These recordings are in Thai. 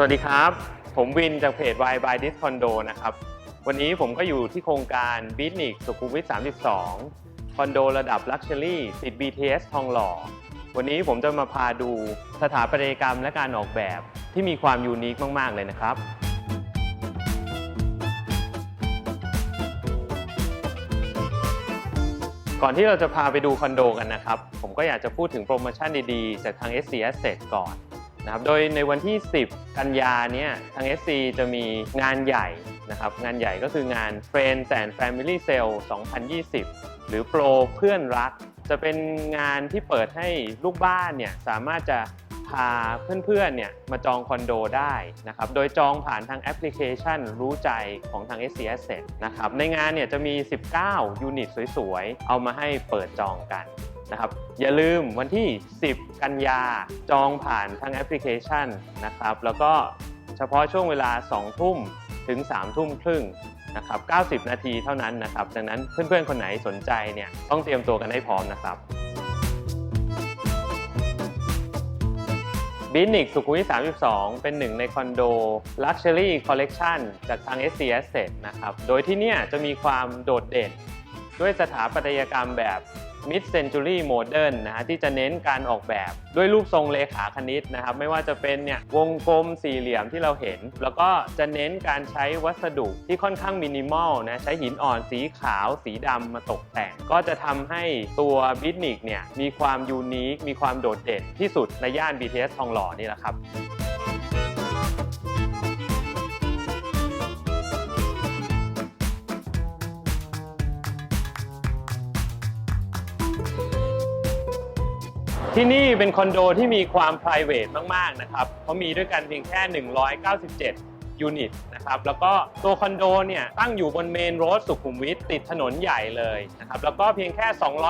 สวัสดีครับ ผมวินจากเพจ Y by This Condo นะครับ วันนี้ผมก็อยู่ที่โครงการ b i t n i c สุขุมวิท 32 คอนโดระดับ Luxury ติด BTS ทองหล่อ วันนี้ผมจะมาพาดูสถาปัตยกรรมและการออกแบบที่มีความยูนิคมาก ๆ เลยนะครับก่อนที่เราจะพาไปดูคอนโดกันนะครับ ผมก็อยากจะพูดถึงโปรโมชั่นดีๆ จากทาง SC Asset ก่อน นะครับโดยในวันที่ 10 กันยาเนี่ยทาง SC จะมีงานใหญ่นะครับงานใหญ่ก็คืองาน Friends and Family Sale 2020 หรือโปรเพื่อนรัก จะเป็นงานที่เปิดให้ลูกบ้านเนี่ยสามารถจะพาเพื่อนๆเนี่ยมาจองคอนโดได้นะครับโดยจองผ่านทางแอปพลิเคชันรู้ใจของทาง SC Asset นะครับในงานเนี่ยจะมี 19 ยูนิตสวยๆ เอามาให้เปิดจองกัน นะครับอย่าลืมวันที่ 10 กันยาจองผ่านทางแอปพลิเคชันนะครับแล้วก็เฉพาะช่วงเวลา 2 ทุ่มถึง 3 ทุ่มครึ่งนะครับ90 นาทีเท่านั้นนะครับดังนั้นเพื่อนๆ คนไหนสนใจเนี่ยต้องเตรียมตัวกันให้พร้อมนะครับบินิกสุขุมวิท32 เป็นหนึ่งในคอนโด Luxury Collection จากทาง SC Asset นะครับ โดยที่เนี่ยจะมีความโดดเด่นด้วยสถาปัตยกรรมแบบ Mid Century Modern นะฮะที่จะเน้นการออกแบบด้วยรูปทรงเลขาคณิตนะครับ ไม่ว่าจะเป็นเนี่ยวงกลมสี่เหลี่ยมที่เราเห็น แล้วก็จะเน้นการใช้วัสดุที่ค่อนข้างมินิมอลนะใช้หินอ่อนสีขาวสีดำมาตกแต่ง ก็จะทำให้ตัวบิทนิกเนี่ยมีความยูนิคมีความโดดเด่นที่สุดในย่าน BTS ทองหล่อนี่แหละครับ ที่นี่เป็นคอนโดที่มีความ p r i v a t มาก ๆ นะครับเขามีด้วยกันเพียงแค่ 197 ยูนิตนะครับแล้วก็ตัวคอนโดเนี่ยตั้งอยู่บนเมนโรดสุขุมวิทติดถนนใหญ่เลยนะครับแล้วก็เพียงแค่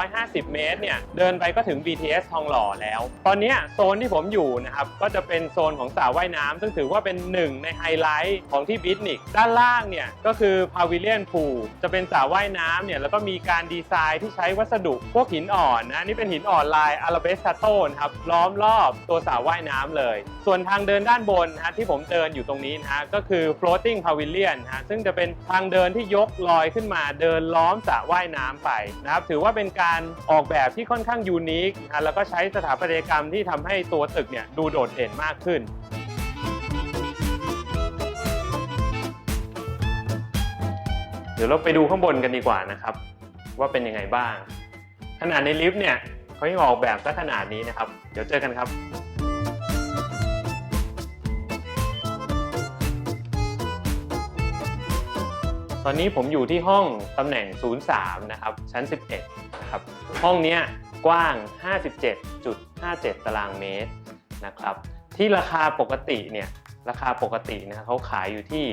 250 เมตรเนี่ยเดินไปก็ถึง BTS ทองหล่อแล้ว ตอนนี้โซนที่ผมอยู่นะครับก็จะเป็นโซนของสระว่ายน้ำซึ่งถือว่าเป็นหนึ่งในไฮไลท์ของที่บิทนิกด้านล่างเนี่ยก็คือพาวิเลียนพูจะเป็นสระว่ายน้ำเนี่ยแล้วก็มีการดีไซน์ที่ใช้วัสดุพวกหินอ่อนนะนี่เป็นหินอ่อนลายอาราเบสคาโตนะครับล้อมรอบตัวสระว่ายน้ำเลย ส่วนทางเดินด้านบนนะที่ผมเดินอยู่ตรงนี้นะฮะก็คือ floating pavilion นะฮะซึ่งจะเป็นทางเดินที่ยกลอยขึ้นมาเดินล้อมสระว่ายน้ำไปนะครับถือว่าเป็นการออกแบบที่ค่อนข้างยูนิคนะแล้วก็ใช้สถาปัตยกรรมที่ทำให้ตัวตึกเนี่ยดูโดดเด่นมากขึ้นเดี๋ยวเราไปดูข้างบนกันดีกว่านะครับ ว่าเป็นยังไงบ้าง ขนาดในลิฟต์เนี่ยเขายังออกแบบซะขนาดนี้นะครับ เดี๋ยวเจอกันครับ อนนี้ผมอยู่ที่ห้องตำแหน่ง 03 นะครับ ชั้น 11 นะครับ ห้องนี้กว้าง 57.57 ตารางเมตรนะครับ ที่ราคาปกติเนี่ยราคาปกตินะเขาขายอยู่ที่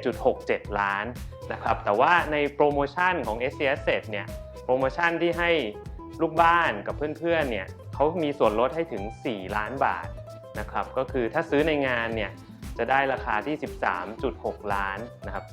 17.67 ล้านนะครับ แต่ว่าในโปรโมชั่นของ s c s เนี่ยโปรโมชั่นที่ให้ลูกบ้านกับเพื่อนๆเนี่ยเขามีส่วนลดให้ถึง 4 ล้านบาทนะครับ ก็คือถ้าซื้อในงานเนี่ยจะได้ราคาที่ 13.6 ล้านนะครับ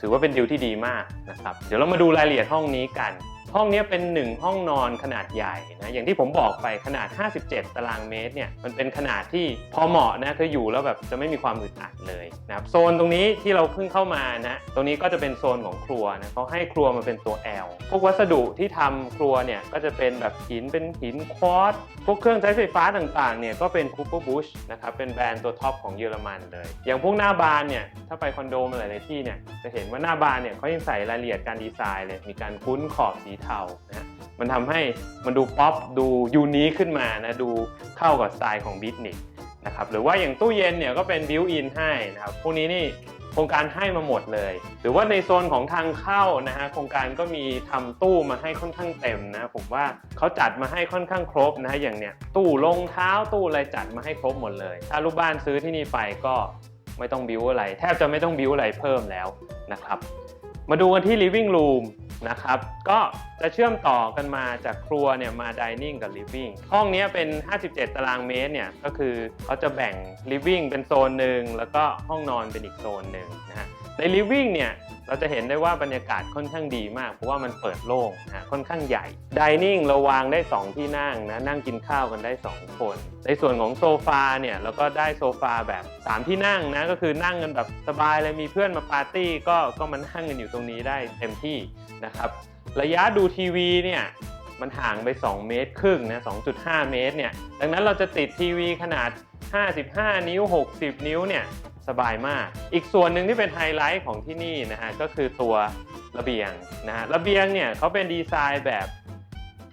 ถือว่าเป็นดีลที่ดีมากนะครับ เดี๋ยวเรามาดูรายละเอียดห้องนี้กัน ห้องนี้เป็น 1 ห้องนอนขนาดใหญ่นะอย่างที่ผมบอกไปขนาด 57 ตารางเมตรเนี่ยมันเป็นขนาดที่พอเหมาะนะคืออยู่แล้วแบบจะไม่มีความอึดอัดเลยนะครับโซนตรงนี้ที่เราเพิ่งเข้ามานะตรงนี้ก็จะเป็นโซนของครัวนะเขาให้ครัวมาเป็นตัว L พวกวัสดุที่ทำครัวเนี่ยก็จะเป็นแบบหินเป็นหินควอตพวกเครื่องใช้ไฟฟ้าต่างๆเนี่ยก็เป็นคูเปอร์บุชนะครับเป็นแบรนด์ตัวท็อปของเยอรมันเลย อย่างพวกหน้าบานเนี่ยถ้าไปคอนโดมาหลายๆที่เนี่ยจะเห็นว่าหน้าบานเนี่ยเขายังใส่รายละเอียดการดีไซน์เลยมีการคุ้นขอบสีเทานะมันทำให้มันดูป๊อปดูยูนิคขึ้นมานะดูเข้ากับสไตล์ของบิทนิกนะครับหรือว่าอย่างตู้เย็นเนี่ยก็เป็นบิวอินให้นะครับพวกนี้นี่โครงการให้มาหมดเลย หรือว่าในโซนของทางเข้านะฮะโครงการก็มีทำตู้มาให้ค่อนข้างเต็มนะผมว่าเขาจัดมาให้ค่อนข้างครบนะฮะอย่างเนี้ยตู้รองเท้าตู้อะไรจัดมาให้ครบหมดเลย ถ้าลูกบ้านซื้อที่นี่ไปก็ไม่ต้องบิวอะไร แทบจะไม่ต้องบิวอะไรเพิ่มแล้วนะครับมาดูกันที่ living room นะครับ ก็จะเชื่อมต่อกันมาจากครัวเนี่ยมา dining กับลิฟวิ่งห้องนี้เป็น 57 ตารางเมตรเนี่ยก็คือเขาจะแบ่งลิฟวิ่งเป็นโซนหนึ่งแล้วก็ห้องนอนเป็นอีกโซนหนึ่งนะฮะ ใน living เนี่ยเราจะเห็นได้ว่าบรรยากาศค่อนข้างดีมาก เพราะว่ามันเปิดโล่งนะค่อนข้างใหญ่ดิเนิ่งเราวางได้ 2 ที่นั่งนะนั่งกินข้าวกันได้ 2 คน ในส่วนของโซฟาเนี่ยเราก็ได้โซฟาแบบ 3 ที่นั่งนะก็คือนั่งกันแบบสบายเลยมีเพื่อนมาปาร์ตี้ก็ก็มานั่งกันอยู่ตรงนี้ได้เต็มที่นะครับระยะดูทีวีเนี่ยมันห่างไป 2 เมตรครึ่งนะ2.5 เมตรเนี่ยดังนั้นเราจะติดทีวีขนาด 55 นิ้ว 60 นิ้วเนี่ย สบายมาก อีกส่วนหนึ่งที่เป็นไฮไลท์ของที่นี่นะฮะก็คือตัวระเบียงนะฮะระเบียงเนี่ยเขาเป็นดีไซน์แบบ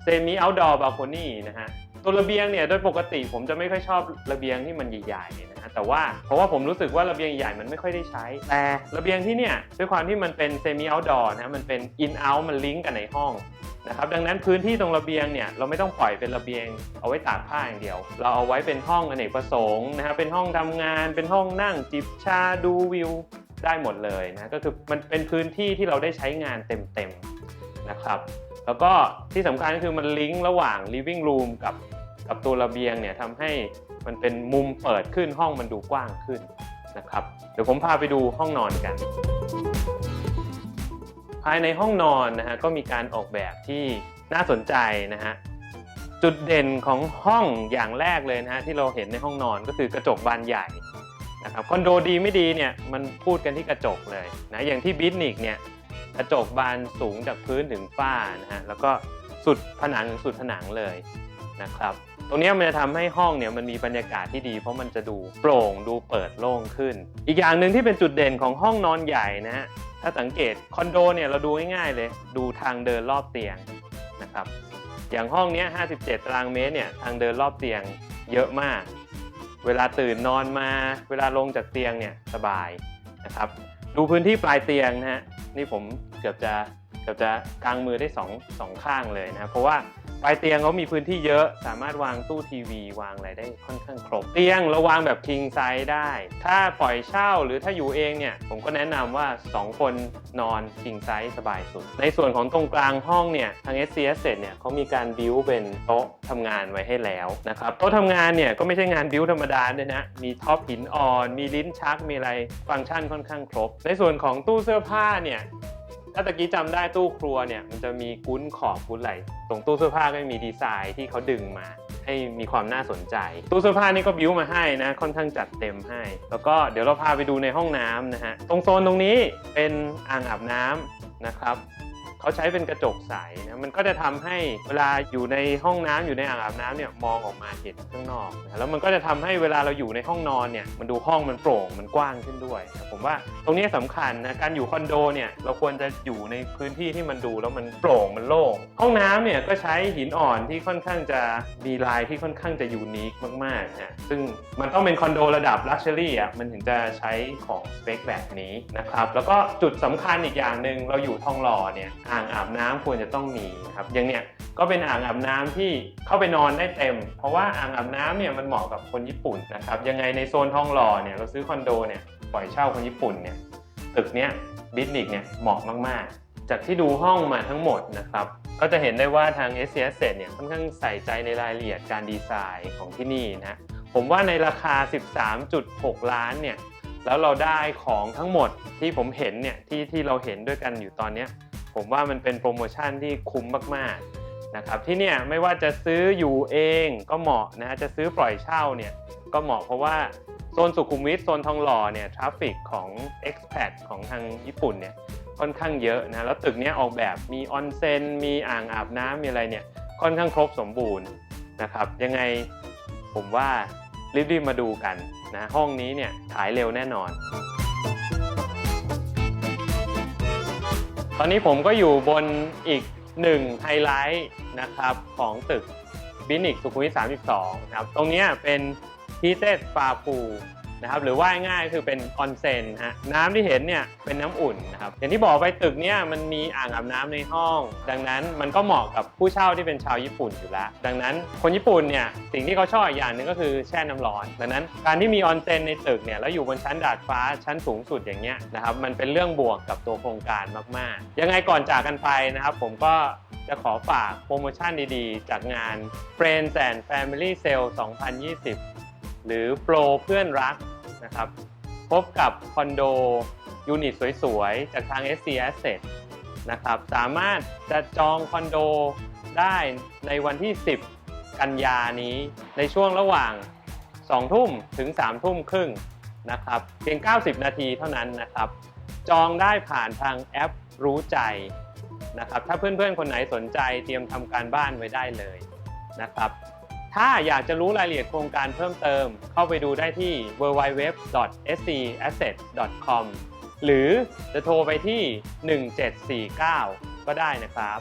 เซมิเอาท์ดอร์บา l โคนี่นะฮะตัวระเบียงเนี่ยโดยปกติผมจะไม่ค่อยชอบระเบียงที่มันใหญ่ๆนะฮะแต่ว่าเพราะว่าผมรู้สึกว่าระเบียงใหญ่มันไม่ค่อยได้ใช้ แต่ระเบียงที่เนี่ยด้วยความที่มันเป็นเซมิเอาท์ดอร์นะฮะมันเป็นอินเอาท์มันลิงก์กันในห้อง นะครับดังนั้นพื้นที่ตรงระเบียงเนี่ยเราไม่ต้องปล่อยเป็นระเบียงเอาไว้ตากผ้าอย่างเดียว เราเอาไว้เป็นห้องอเนกประสงค์นะฮะเป็นห้องทำงาน เป็นห้องนั่งจิบชาดูวิวได้หมดเลยนะก็คือมันเป็นพื้นที่ที่เราได้ใช้งานเต็มๆนะครับ แล้วก็ที่สำคัญก็คือมันลิงก์ระหว่าง living room กับกับตัวระเบียงเนี่ยทำให้มันเป็นมุมเปิดขึ้นห้องมันดูกว้างขึ้นนะครับ เดี๋ยวผมพาไปดูห้องนอนกัน ภายในห้องนอนนะฮะก็มีการออกแบบที่น่าสนใจนะฮะจุดเด่นของห้องอย่างแรกเลยนะฮะที่เราเห็นในห้องนอนก็คือกระจกบานใหญ่นะครับคอนโดดีไม่ดีเนี่ยมันพูดกันที่กระจกเลยนะอย่างที่บิทนิกเนี่ยกระจกบานสูงจากพื้นถึงฝ้านะฮะแล้วก็สุดผนังถึงสุดผนังเลยนะครับตรงนี้มันจะทำให้ห้องเนี่ยมันมีบรรยากาศที่ดีเพราะมันจะดูโปร่งดูเปิดโล่งขึ้น อีกอย่างหนึ่งที่เป็นจุดเด่นของห้องนอนใหญ่นะฮะ ถ้าสังเกตคอนโดเนี่ยเราดูง่ายๆเลย ดูทางเดินรอบเตียงนะครับ อย่างห้องนี้ 57 ตารางเมตรเนี่ยทางเดินรอบเตียงเยอะมาก เวลาตื่นนอนมา เวลาลงจากเตียงเนี่ยสบายนะครับ ดูพื้นที่ปลายเตียงนะฮะนี่ผมเกือบจะเกือบจะกางมือได้สองสองข้างเลยนะเพราะว่า ปลายเตียงเขามีพื้นที่เยอะ สามารถวางตู้ทีวี วางอะไรได้ค่อนข้างครบ เตียงเราวางแบบ king size ได้ ถ้าปล่อยเช่าหรือถ้าอยู่เองเนี่ยผมก็แนะนำว่า 2 คนนอน king size สบายสุด ในส่วนของตรงกลางห้องเนี่ยทาง scs เนี่ยเขามีการบิวเป็นโต๊ะทำงานไว้ให้แล้วนะครับโต๊ะทำงานเนี่ยก็ไม่ใช่งานบิวธรรมดาด้วยนะมีท็อปหินอ่อน มีลิ้นชักมีอะไรฟังก์ชันค่อนข้างครบ ในส่วนของตู้เสื้อผ้าเนี่ย ถ้าตะกี้จำได้ตู้ครัวเนี่ยมันจะมีกุ้นขอบกุ้นไหลตรงตู้เสื้อผ้าก็มีดีไซน์ที่เขาดึงมา ให้มีความน่าสนใจ ตู้เสื้อผ้านี่ก็บิ้วมาให้นะ ค่อนข้างจัดเต็มให้ แล้วก็เดี๋ยวเราพาไปดูในห้องน้ำนะฮะตรงโซนตรงนี้เป็นอ่างอาบน้ำนะครับ เขาใช้เป็นกระจกใสนะมันก็จะทำให้เวลาอยู่ในห้องน้ำอยู่ในอ่างอาบน้ำเนี่ยมองออกมาเห็นข้างนอกนะแล้วมันก็จะทำให้เวลาเราอยู่ในห้องนอนเนี่ยมันดูห้องมันโปร่งมันกว้างขึ้นด้วยนะผมว่าตรงนี้สำคัญนะการอยู่คอนโดเนี่ยเราควรจะอยู่ในพื้นที่ที่มันดูแล้วมันโปร่งมันโล่งห้องน้ำเนี่ยก็ใช้หินอ่อนที่ค่อนข้างจะมีลายที่ค่อนข้างจะยูนิคมากๆนะซึ่งมันต้องเป็นคอนโดระดับลักชัวรี่อะมันถึงจะใช้ของสเปคแบบนี้นะครับแล้วก็จุดสำคัญอีกอย่างหนึ่งเราอยู่ทองหล่อเนี่ยอ่างอาบน้ำควรจะต้องมีครับอย่างเนี้ยก็เป็นอ่างอาบน้ำที่เข้าไปนอนได้เต็ม เพราะว่าอ่างอาบน้ำเนี่ยมันเหมาะกับคนญี่ปุ่นนะครับยังไงในโซนทองหล่อเนี่ยเราซื้อคอนโดเนี่ยปล่อยเช่าคนญี่ปุ่นเนี่ยตึกเนี้ยบิทนิกเนี่ยเหมาะมากๆ จากที่ดูห้องมาทั้งหมดนะครับก็จะเห็นได้ว่าทาง s c s เนี่ยค่อนข้างใส่ใจในรายละเอียดการดีไซน์ของที่นี่นะผมว่าในราคา 13.6 ล้านเนี่ยแล้วเราได้ของทั้งหมดที่ผมเห็นเนี่ยที่ที่เราเห็นด้วยกันอยู่ตอนเนี้ย ผมว่ามันเป็นโปรโมชั่นที่คุ้มมากๆนะครับที่เนี่ยไม่ว่าจะซื้ออยู่เองก็เหมาะนะฮะจะซื้อปล่อยเช่าเนี่ยก็เหมาะเพราะว่าโซนสุขุมวิทโซนทองหล่อเนี่ยทราฟฟิกของ expat ของทางญี่ปุ่นเนี่ยค่อนข้างเยอะนะแล้วตึกเนี้ยออกแบบมีออนเซ็นมีอ่างอาบน้ำมีอะไรเนี่ยค่อนข้างครบสมบูรณ์นะครับยังไงผมว่ารีบๆมาดูกันนะห้องนี้เนี่ยขายเร็วแน่นอน ตอนนี้ผมก็อยู่บนอีกหนึ่งไฮไลท์นะครับของตึกบินิกสุขุมวิท32นะครับ ตรงนี้เป็นพีเต็ดฟาพู นะครับหรือว่าง่ายคือเป็นออนเซ็นฮะน้ำที่เห็นเนี่ยเป็นน้ำอุ่นนะครับอย่างที่บอกไปตึกเนี่ยมันมีอ่างอาบน้ำในห้อง ดังนั้นมันก็เหมาะกับผู้เช่าที่เป็นชาวญี่ปุ่นอยู่แล้ว ดังนั้นคนญี่ปุ่นเนี่ยสิ่งที่เขาชอบอย่างหนึ่งก็คือแช่น้ำร้อน ดังนั้นการที่มีออนเซ็นในตึกเนี่ยแล้วอยู่บนชั้นดาดฟ้าชั้นสูงสุดอย่างเงี้ยนะครับมันเป็นเรื่องบวกกับตัวโครงการมากๆ ยังไงก่อนจากกันไปนะครับผมก็จะขอฝากโปรโมชั่นดีๆ จากงาน Friends and Family Sale 2020 หรือโปรเพื่อนรัก นะครับ พบกับคอนโดยูนิตสวยๆ จากทาง SC Asset นะครับ สามารถจะจองคอนโดได้ในวันที่ 10 กันยานี้ในช่วงระหว่าง 2 ทุ่มถึง 3 ทุ่มครึ่งนะครับเพียง 90 นาทีเท่านั้นนะครับ จองได้ผ่านทางแอปรู้ใจนะครับ ถ้าเพื่อนๆ คนไหนสนใจเตรียมทำการบ้านไว้ได้เลยนะครับ ถ้าอยากจะรู้รายละเอียดโครงการเพิ่มเติม เข้าไปดูได้ที่ www.scasset.com หรือจะโทรไปที่ 1749 ก็ได้นะครับ